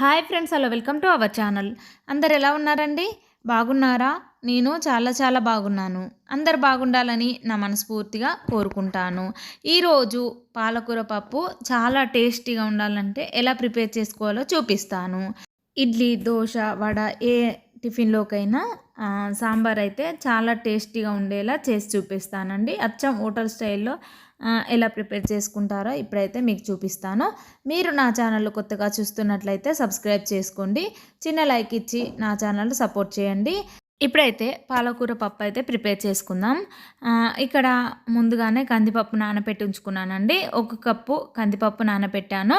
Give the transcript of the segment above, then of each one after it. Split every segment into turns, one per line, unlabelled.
Hi friends hello welcome to our channel. అందరు ఎలా ఉన్నారండి? బాగున్నారా? నేను చాలా చాలా బాగున్నాను. అందరు బాగుండాలని నా మనస్ఫూర్తిగా కోరుకుంటాను. ఈరోజు పాలకూర పప్పు చాలా టేస్టీగా ఉండాలంటే ఎలా ప్రిపేర్ చేసుకోవాలో చూపిస్తాను. ఇడ్లీ దోశ వడ ఏ టిఫిన్లోకైనా సాంబార్ అయితే చాలా టేస్టీగా ఉండేలా చేసి చూపిస్తానండి. అచ్చం హోటల్ స్టైల్లో ఎలా ప్రిపేర్ చేసుకుంటారో ఇప్పుడైతే మీకు చూపిస్తాను. మీరు నా ఛానల్ కొత్తగా చూస్తున్నట్లయితే సబ్స్క్రైబ్ చేసుకోండి. చిన్న లైక్ ఇచ్చి నా ఛానల్ సపోర్ట్ చేయండి. ఇప్పుడైతే పాలకూర పప్పు అయితే ప్రిపేర్ చేసుకుందాం. ఇక్కడ ముందుగానే కందిపప్పు నానబెట్టి ఉంచుకున్నానండి. ఒక కప్పు కందిపప్పు నానబెట్టాను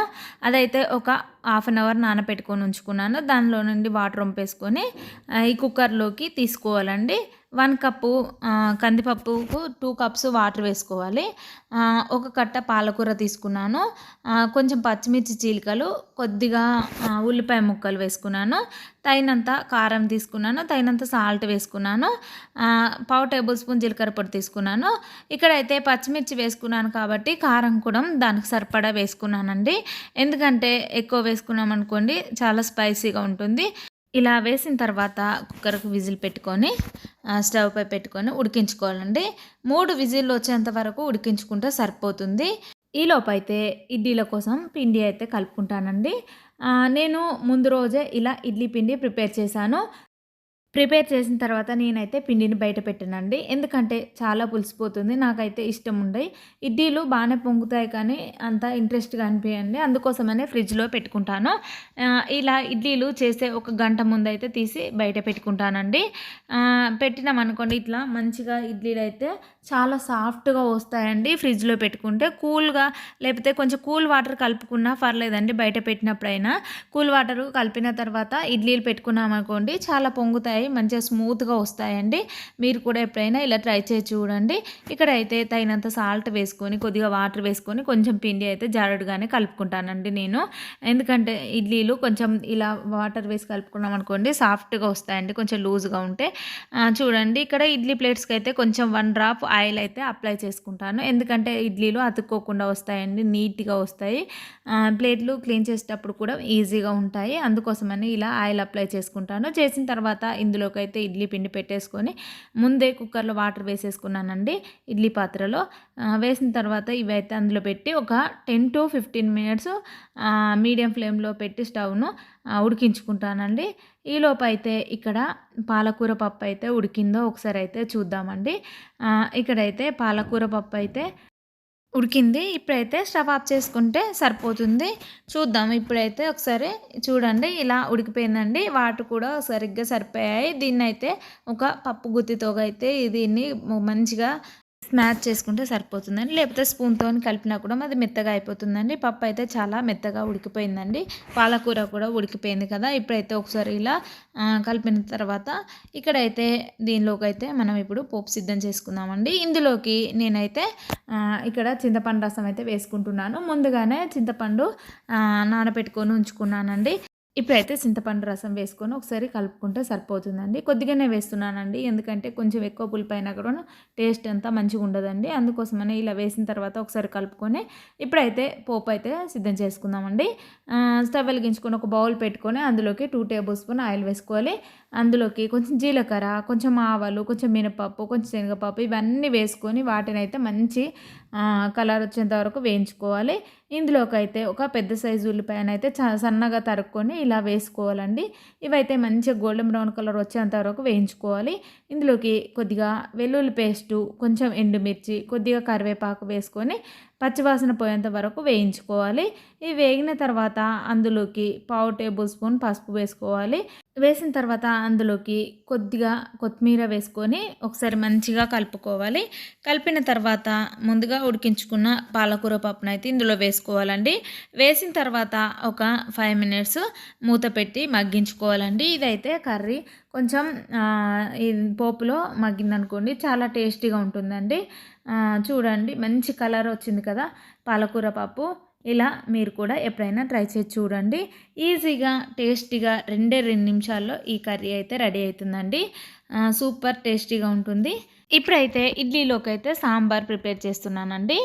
అదైతే ఒక హాఫ్ అన్ అవర్ నానబెట్టుకొని ఉంచుకున్నాను. దానిలో నుండి వాటర్ వంపేసుకొని ఈ కుక్కర్లోకి తీసుకోవాలండి. వన్ కప్పు కందిపప్పుకు టూ కప్స్ వాటర్ వేసుకోవాలి. ఒక కట్ట పాలకూర తీసుకున్నాను. కొంచెం పచ్చిమిర్చి చీలికలు కొద్దిగా ఉల్లిపాయ ముక్కలు వేసుకున్నాను. తగినంత కారం తీసుకున్నాను తగినంత సాల్ట్ వేసుకున్నాను. పావు టేబుల్ స్పూన్ జీలకర్ర పొడి తీసుకున్నాను. ఇక్కడైతే పచ్చిమిర్చి వేసుకున్నాను కాబట్టి కారం కూడా దానికి సరిపడా వేసుకున్నానండి. ఎందుకంటే ఎక్కువ వేసుకున్నాం అనుకోండి చాలా స్పైసీగా ఉంటుంది. ఇలా వేసిన తర్వాత కుక్కర్కి విజిల్ పెట్టుకొని స్టవ్పై స్టవ్ పై పెట్టుకొని ఉడికించుకోవాలండి. మూడు విజిల్లు వచ్చేంత వరకు ఉడికించుకుంటే సరిపోతుంది. ఈలోపు అయితే ఇడ్లీల కోసం పిండి అయితే కలుపుకుంటానండి. నేను ముందు రోజే ఇలా ఇడ్లీ పిండి ప్రిపేర్ చేశాను. ప్రిపేర్ చేసిన తర్వాత నేనైతే పిండిని బయట పెట్టానండి. ఎందుకంటే చాలా పులిసిపోతుంది నాకైతే ఇష్టం ఉండయి. ఇడ్లీలు బాగానే పొంగుతాయి కానీ అంత ఇంట్రెస్ట్గా అనిపించండి. అందుకోసమనే ఫ్రిడ్జ్లో పెట్టుకుంటాను. ఇలా ఇడ్లీలు చేసే ఒక గంట ముందైతే తీసి బయట పెట్టుకుంటానండి. పెట్టినాం అనుకోండి ఇట్లా మంచిగా ఇడ్లీలు అయితే చాలా సాఫ్ట్గా వస్తాయండి ఫ్రిడ్జ్లో పెట్టుకుంటే. కూల్గా లేకపోతే కొంచెం కూల్ వాటర్ కలుపుకున్నా పర్లేదండి బయట పెట్టినప్పుడైనా. కూల్ వాటర్ కలిపిన తర్వాత ఇడ్లీలు పెట్టుకున్నామనుకోండి చాలా పొంగుతాయి. మంచిగా స్మూత్గా వస్తాయండి. మీరు కూడా ఎప్పుడైనా ఇలా ట్రై చేసి చూడండి. ఇక్కడ అయితే తగినంత సాల్ట్ వేసుకొని కొద్దిగా వాటర్ వేసుకొని కొంచెం పిండి అయితే జారుడుగానే కలుపుకుంటానండి నేను. ఎందుకంటే ఇడ్లీలు కొంచెం ఇలా వాటర్ వేసి కలుపుకున్నాం అనుకోండి సాఫ్ట్గా వస్తాయండి కొంచెం లూజ్గా ఉంటే. చూడండి ఇక్కడ ఇడ్లీ ప్లేట్స్కి అయితే కొంచెం వన్ డ్రాప్ ఆయిల్ అయితే అప్లై చేసుకుంటాను. ఎందుకంటే ఇడ్లీలు అతుక్కోకుండా వస్తాయండి నీట్గా వస్తాయి. ప్లేట్లు క్లీన్ చేసేటప్పుడు కూడా ఈజీగా ఉంటాయి. అందుకోసమని ఇలా ఆయిల్ అప్లై చేసుకుంటాను. చేసిన తర్వాత అందులోకి అయితే ఇడ్లీ పిండి పెట్టేసుకొని ముందే కుక్కర్లో వాటర్ వేసేసుకున్నానండి ఇడ్లీ పాత్రలో. వేసిన తర్వాత ఇవి అయితే అందులో పెట్టి ఒక ten to fifteen minutes medium ఫ్లేమ్లో పెట్టి స్టవ్ను ఉడికించుకుంటానండి. ఈలోపు అయితే ఇక్కడ పాలకూర పప్పు అయితే ఉడికిందో ఒకసారి అయితే చూద్దామండి. ఇక్కడైతే పాలకూర పప్పు అయితే ఉడికింది. ఇప్పుడైతే స్టవ్ ఆఫ్ చేసుకుంటే సరిపోతుంది. చూద్దాం. ఇప్పుడైతే ఒకసారి చూడండి. ఇలా ఉడికిపోయిందండి. వాటర్ కూడా సరిగ్గా సరిపోయాయి. దీన్ని అయితే ఒక పప్పు గుత్తితో అయితే దీన్ని మంచిగా స్మాచ్ చేసుకుంటే సరిపోతుందండి. లేకపోతే స్పూన్తో కలిపినా కూడా అది మెత్తగా అయిపోతుందండి. పప్పు అయితే చాలా మెత్తగా ఉడికిపోయిందండి. పాలకూర కూడా ఉడికిపోయింది కదా. ఇప్పుడైతే ఒకసారి ఇలా కలిపిన తర్వాత ఇక్కడైతే దీనిలోకి అయితే మనం ఇప్పుడు పోపు సిద్ధం చేసుకుందామండి. ఇందులోకి నేనైతే ఇక్కడ చింతపండు రసం అయితే వేసుకుంటున్నాను. ముందుగానే చింతపండు నానబెట్టుకొని ఉంచుకున్నానండి. ఇప్పుడైతే చింతపండు రసం వేసుకొని ఒకసారి కలుపుకుంటే సరిపోతుందండి. కొద్దిగానే వేస్తున్నానండి. ఎందుకంటే కొంచెం ఎక్కువ పులిపైన కూడా టేస్ట్ అంతా మంచిగా ఉండదండి. అందుకోసమని ఇలా వేసిన తర్వాత ఒకసారి కలుపుకొని ఇప్పుడైతే పోపు అయితే సిద్ధం చేసుకుందామండి. స్టవ్ వెలిగించుకొని ఒక బౌల్ పెట్టుకొని అందులోకి టూ టేబుల్ స్పూన్ ఆయిల్ వేసుకోవాలి. అందులోకి కొంచెం జీలకర్ర కొంచెం ఆవాలు కొంచెం మినపప్పు కొంచెం శనగపప్పు ఇవన్నీ వేసుకొని వాటిని అయితే మంచి కలర్ వచ్చేంత వరకు వేయించుకోవాలి. ఇందులోకి అయితే ఒక పెద్ద సైజు ఉల్లిపాయను అయితే చ- సన్నగా తరుక్కొని ఇలా వేసుకోవాలండి. ఇవైతే మంచిగా గోల్డెన్ బ్రౌన్ కలర్ వచ్చేంత వరకు వేయించుకోవాలి. ఇందులోకి కొద్దిగా వెల్లుల్లి పేస్టు కొంచెం ఎండుమిర్చి కొద్దిగా కరివేపాకు వేసుకొని పచ్చివాసన పోయేంత వరకు వేయించుకోవాలి. ఇవి వేగిన తర్వాత అందులోకి పావు టేబుల్ స్పూన్ పసుపు వేసుకోవాలి. వేసిన తర్వాత అందులోకి కొద్దిగా కొత్తిమీర వేసుకొని ఒకసారి మంచిగా కలుపుకోవాలి. కలిపిన తర్వాత ముందుగా ఉడికించుకున్న పాలకూర పప్పును అయితే ఇందులో వేసుకోవాలండి. వేసిన తర్వాత ఒక ఫైవ్ మినిట్స్ మూత పెట్టి మగ్గించుకోవాలండి. ఇదైతే కర్రీ కొంచెం పోపులో మగ్గిందనుకోండి చాలా టేస్టీగా ఉంటుందండి. చూడండి మంచి కలర్ వచ్చింది కదా పాలకూర పప్పు. ఇలా మీరు కూడా ఎప్పుడైనా ట్రై చేసి చూడండి. ఈజీగా టేస్టీగా రెండే రెండు నిమిషాల్లో ఈ కర్రీ అయితే రెడీ అవుతుందండి. సూపర్ టేస్టీగా ఉంటుంది. ఇప్పుడైతే ఇడ్లీలోకి అయితే సాంబార్ ప్రిపేర్ చేస్తున్నానండి.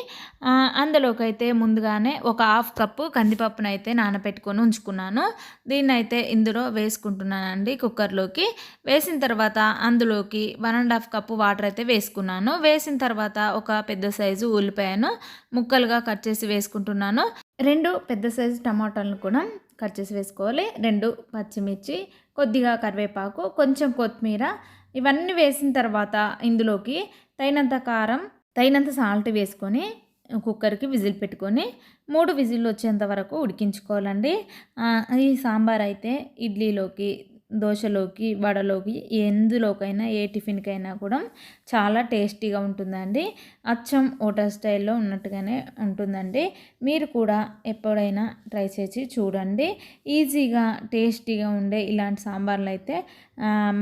అందులోకైతే అందులోకి అయితే ముందుగానే ఒక హాఫ్ కప్పు కందిపప్పును అయితే నానబెట్టుకొని ఉంచుకున్నాను. దీన్ని అయితే ఇందులో వేసుకుంటున్నానండి కుక్కర్లోకి. వేసిన తర్వాత అందులోకి one and half cup water అయితే వేసుకున్నాను. వేసిన తర్వాత ఒక పెద్ద సైజు ఉల్లిపాయను ముక్కలుగా కట్ చేసి వేసుకుంటున్నాను. రెండు పెద్ద సైజు టమాటాలను కూడా కట్ చేసి వేసుకోవాలి. రెండు పచ్చిమిర్చి కొద్దిగా కరివేపాకు కొంచెం కొత్తిమీర ఇవన్నీ వేసిన తర్వాత ఇందులోకి తగినంత కారం తగినంత సాల్ట్ వేసుకొని కుక్కర్కి విజిల్ పెట్టుకొని మూడు విజిల్ వచ్చేంత వరకు ఉడికించుకోవాలండి. ఈ సాంబార్ అయితే ఇడ్లీలోకి దోశలోకి వడలోకి ఎందులోకైనా ఏ టిఫిన్కైనా కూడా చాలా టేస్టీగా ఉంటుందండి. అచ్చం ఓటర్ స్టైల్లో ఉన్నట్టుగానే ఉంటుందండి. మీరు కూడా ఎప్పుడైనా ట్రై చేసి చూడండి. ఈజీగా టేస్టీగా ఉండే ఇలాంటి సాంబార్లు అయితే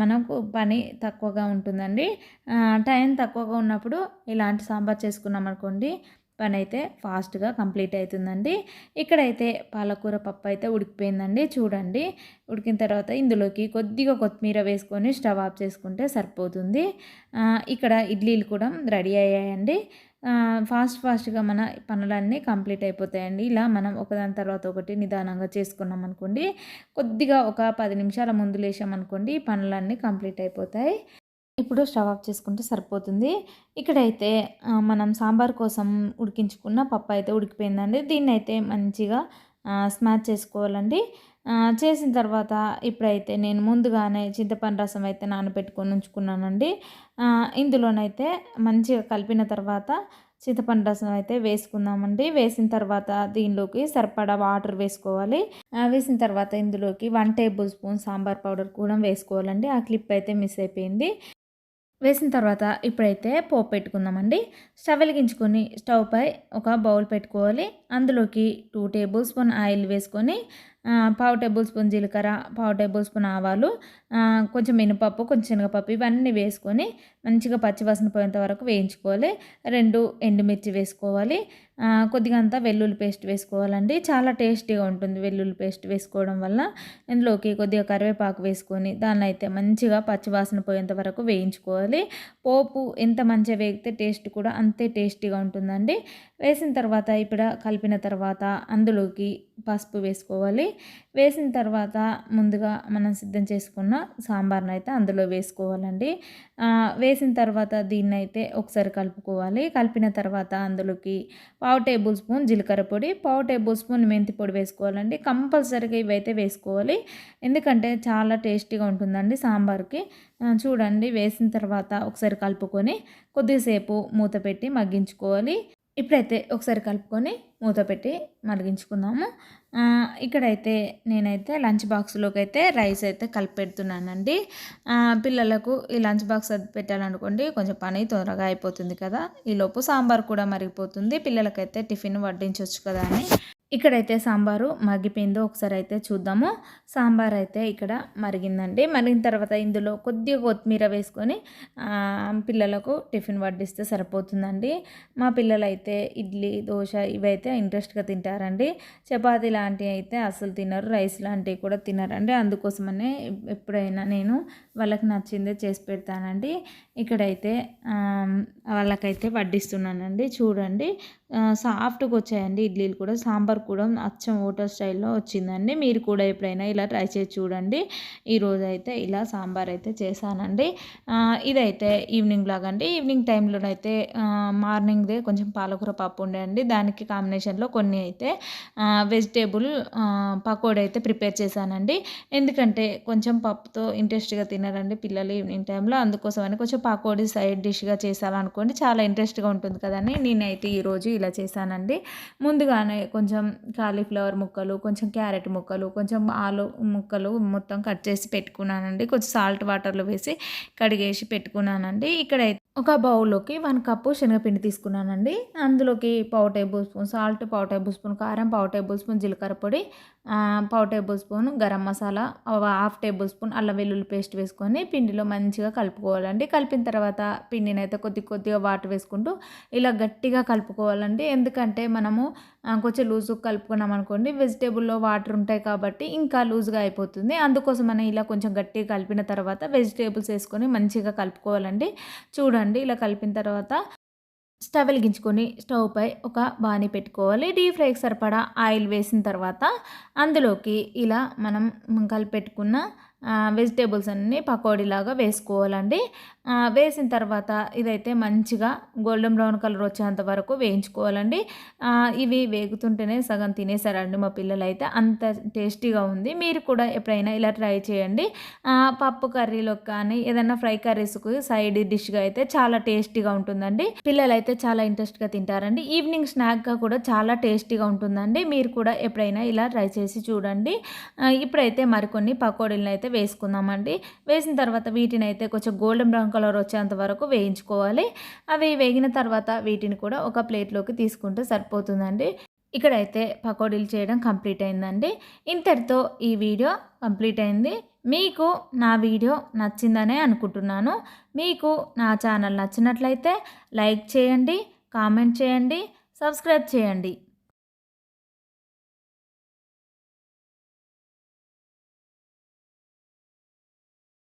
మనకు పని తక్కువగా ఉంటుందండి. టైం తక్కువగా ఉన్నప్పుడు ఇలాంటి సాంబార్ చేసుకున్నాం అనుకోండి పని అయితే ఫాస్ట్గా కంప్లీట్ అవుతుందండి ఇక్కడైతే పాలకూర పప్పు అయితే ఉడికిపోయిందండి. చూడండి. ఉడికిన తర్వాత ఇందులోకి కొద్దిగా కొత్తిమీర వేసుకొని స్టవ్ ఆఫ్ చేసుకుంటే సరిపోతుంది. ఇక్కడ ఇడ్లీలు కూడా రెడీ అయ్యాయండి. ఫాస్ట్ ఫాస్ట్గా మన పనులన్నీ కంప్లీట్ అయిపోతాయండి. ఇలా మనం ఒకదాని తర్వాత ఒకటి నిదానంగా చేసుకున్నాం అనుకోండి కొద్దిగా ఒక పది నిమిషాల ముందు లేసామనుకోండి పనులన్నీ కంప్లీట్ అయిపోతాయి. ఇప్పుడు స్టవ్ ఆఫ్ చేసుకుంటే సరిపోతుంది. ఇక్కడైతే మనం సాంబార్ కోసం ఉడికించుకున్న పప్పు అయితే ఉడికిపోయిందండి. దీన్ని అయితే మంచిగా స్మాచ్ చేసుకోవాలండి. చేసిన తర్వాత ఇప్పుడైతే నేను ముందుగానే చింతపండు రసం అయితే నానబెట్టుకొని ఉంచుకున్నానండి. ఇందులోనైతే మంచిగా కలిపిన తర్వాత చింతపండు రసం అయితే వేసుకుందామండి. వేసిన తర్వాత దీనిలోకి సరిపడా వాటర్ వేసుకోవాలి. వేసిన తర్వాత ఇందులోకి one tablespoon sambar powder కూడా వేసుకోవాలండి. ఆ క్లిప్ అయితే మిస్ అయిపోయింది. వేసిన తర్వాత ఇప్పుడైతే పోపు పెట్టుకుందామండి. స్టవ్ వెలిగించుకొని స్టవ్ పై ఒక బౌల్ పెట్టుకోవాలి. అందులోకి టూ టేబుల్ స్పూన్ ఆయిల్ వేసుకొని పావు టేబుల్ స్పూన్ జీలకర్ర పావు టేబుల్ స్పూన్ ఆవాలు కొంచెం మినపప్పు కొంచెం శనగపప్పు ఇవన్నీ వేసుకొని మంచిగా పచ్చివాసన పోయేంత వరకు వేయించుకోవాలి. రెండు ఎండుమిర్చి వేసుకోవాలి. కొద్దిగా అంతా వెల్లుల్లి పేస్ట్ వేసుకోవాలండి. చాలా టేస్టీగా ఉంటుంది వెల్లుల్లి పేస్ట్ వేసుకోవడం వల్ల. ఇందులోకి కొద్దిగా కరివేపాకు వేసుకొని దాన్ని అయితే మంచిగా పచ్చివాసన పోయేంత వరకు వేయించుకోవాలి. పోపు ఎంత మంచిగా వేగితే టేస్ట్ కూడా అంతే టేస్టీగా ఉంటుందండి. వేసిన తర్వాత ఇప్పుడు కలిపిన తర్వాత అందులోకి పసుపు వేసుకోవాలి. వేసిన తర్వాత ముందుగా మనం సిద్ధం చేసుకున్న సాంబార్ని అయితే అందులో వేసుకోవాలండి. వేసిన తర్వాత దీన్ని అయితే ఒకసారి కలుపుకోవాలి. కలిపిన తర్వాత అందులోకి పావు టేబుల్ స్పూన్ జీలకర్ర పొడి పావు టేబుల్ స్పూన్ మెంతి పొడి వేసుకోవాలండి. కంపల్సరీగా ఇవైతే వేసుకోవాలి. ఎందుకంటే చాలా టేస్టీగా ఉంటుందండి సాంబార్కి. చూడండి వేసిన తర్వాత ఒకసారి కలుపుకొని కొద్దిసేపు మూత పెట్టి మగ్గించుకోవాలి. ఇప్పుడైతే ఒకసారి కలుపుకొని మూత పెట్టి మరిగించుకుందాము. ఇక్కడైతే నేనైతే లంచ్ బాక్స్లోకి అయితే రైస్ అయితే కలిపి పెడుతున్నానండి పిల్లలకు ఈ లంచ్ బాక్స్ అది పెట్టాలనుకోండి కొంచెం పని త్వరగా అయిపోతుంది కదా. ఈలోపు సాంబార్ కూడా మరిగిపోతుంది. పిల్లలకైతే టిఫిన్ వడ్డించవచ్చు కదా అని. ఇక్కడైతే సాంబారు మగ్గిపోయిందో ఒకసారి అయితే చూద్దాము. సాంబార్ అయితే ఇక్కడ మరిగిందండి. మరిగిన తర్వాత ఇందులో కొద్దిగా కొత్తిమీర వేసుకొని పిల్లలకు టిఫిన్ వడ్డిస్తే సరిపోతుందండి. మా పిల్లలైతే ఇడ్లీ దోశ ఇవైతే ఇంట్రెస్ట్గా తింటారండి. చపాతీ లాంటివి అయితే అసలు తినరు. రైస్ లాంటివి కూడా తినరండి. అందుకోసమనే ఎప్పుడైనా నేను వాళ్ళకి నచ్చిందే చేసి పెడతానండి. ఇక్కడైతే వాళ్ళకైతే వడ్డిస్తున్నానండి. చూడండి. సాఫ్ట్గా వచ్చాయండి ఇడ్లీలు కూడా. సాంబార్ కూడా అచ్చం హోటల్ స్టైల్లో వచ్చిందండి. మీరు కూడా ఎప్పుడైనా ఇలా ట్రై చేసి చూడండి. ఈరోజు అయితే ఇలా సాంబార్ అయితే చేశానండి. ఇదైతే ఈవినింగ్ లాగా అండి ఈవినింగ్ టైంలోనైతే మార్నింగ్దే కొంచెం పాలకూర పప్పు ఉండే అండి. దానికి కాంబినేషన్లో కొన్ని అయితే వెజిటేబుల్ పకోడీ అయితే ప్రిపేర్ చేశానండి. ఎందుకంటే కొంచెం పప్పుతో ఇంట్రెస్ట్గా తినరండి పిల్లలు ఈవినింగ్ టైంలో. అందుకోసమని కొంచెం పకోడీ సైడ్ డిష్గా చేసాలనుకోండి చాలా ఇంట్రెస్ట్గా ఉంటుంది కదండి. నేనైతే ఈరోజు ఇలా చేశానండి. ముందుగానే కొంచెం కాలీఫ్లవర్ ముక్కలు కొంచెం క్యారెట్ ముక్కలు కొంచెం ఆలు ముక్కలు మొత్తం కట్ చేసి పెట్టుకున్నానండి. కొంచెం సాల్ట్ వాటర్లో వేసి కడిగేసి పెట్టుకున్నానండి. ఇక్కడ ఒక బౌల్లోకి వన్ కప్పు శనగపిండి తీసుకున్నానండి. అందులోకి పావు టేబుల్ స్పూన్ సాల్ట్ పావు టేబుల్ స్పూన్ కారం పావు టేబుల్ స్పూన్ జీలకర్ర పొడి పావు tablespoon garam masala half tablespoon అల్లం వెల్లుల్లి పేస్ట్ వేసుకొని పిండిలో మంచిగా కలుపుకోవాలండి. కలిపిన తర్వాత పిండిని అయితే కొద్ది కొద్దిగా వాటర్ వేసుకుంటూ ఇలా గట్టిగా కలుపుకోవాలండి. ఎందుకంటే మనము కొంచెం లూజుగా కలుపుకున్నాం అనుకోండి వెజిటేబుల్లో వాటర్ ఉంటాయి కాబట్టి ఇంకా లూజ్గా అయిపోతుంది. అందుకోసం మనం ఇలా కొంచెం గట్టిగా కలిపిన తర్వాత వెజిటేబుల్స్ వేసుకొని మంచిగా కలుపుకోవాలండి. చూడండి ఇలా కలిపిన తర్వాత స్టవ్ వెలిగించుకొని స్టవ్ పై ఒక బాణీ పెట్టుకోవాలి. డీప్ ఫ్రైకి సరిపడా ఆయిల్ వేసిన తర్వాత అందులోకి ఇలా మనం కలిపెట్టుకున్న వెజిటేబుల్స్ అన్నీ పకోడీలాగా వేసుకోవాలండి. వేసిన తర్వాత ఇదైతే మంచిగా గోల్డెన్ బ్రౌన్ కలర్ వచ్చేంత వరకు వేయించుకోవాలండి. ఇవి వేగుతుంటేనే సగం తినేసారండి మా పిల్లలు అయితే అంత టేస్టీగా ఉంది. మీరు కూడా ఎప్పుడైనా ఇలా ట్రై చేయండి. పప్పు కర్రీలో కానీ ఏదైనా ఫ్రై కర్రీస్కి సైడ్ డిష్గా అయితే చాలా టేస్టీగా ఉంటుందండి. పిల్లలు అయితే చాలా ఇంట్రెస్ట్గా తింటారండి. ఈవినింగ్ స్నాక్గా కూడా చాలా టేస్టీగా ఉంటుందండి. మీరు కూడా ఎప్పుడైనా ఇలా ట్రై చేసి చూడండి. ఇప్పుడైతే మరికొన్ని పకోడీలను అయితే వేసుకుందామండి. వేసిన తర్వాత వీటిని అయితే కొంచెం గోల్డెన్ బ్రౌన్ కలర్ వచ్చేంత వరకు వేయించుకోవాలి. అవి వేగిన తర్వాత వీటిని కూడా ఒక ప్లేట్లోకి తీసుకుంటే సరిపోతుందండి. ఇక్కడైతే పకోడీలు చేయడం కంప్లీట్ అయిందండి. ఇంతటితో ఈ వీడియో కంప్లీట్ అయింది. మీకు నా వీడియో నచ్చిందనే అనుకుంటున్నాను. మీకు నా ఛానల్ నచ్చినట్లయితే లైక్ చేయండి కామెంట్ చేయండి సబ్స్క్రైబ్ చేయండి.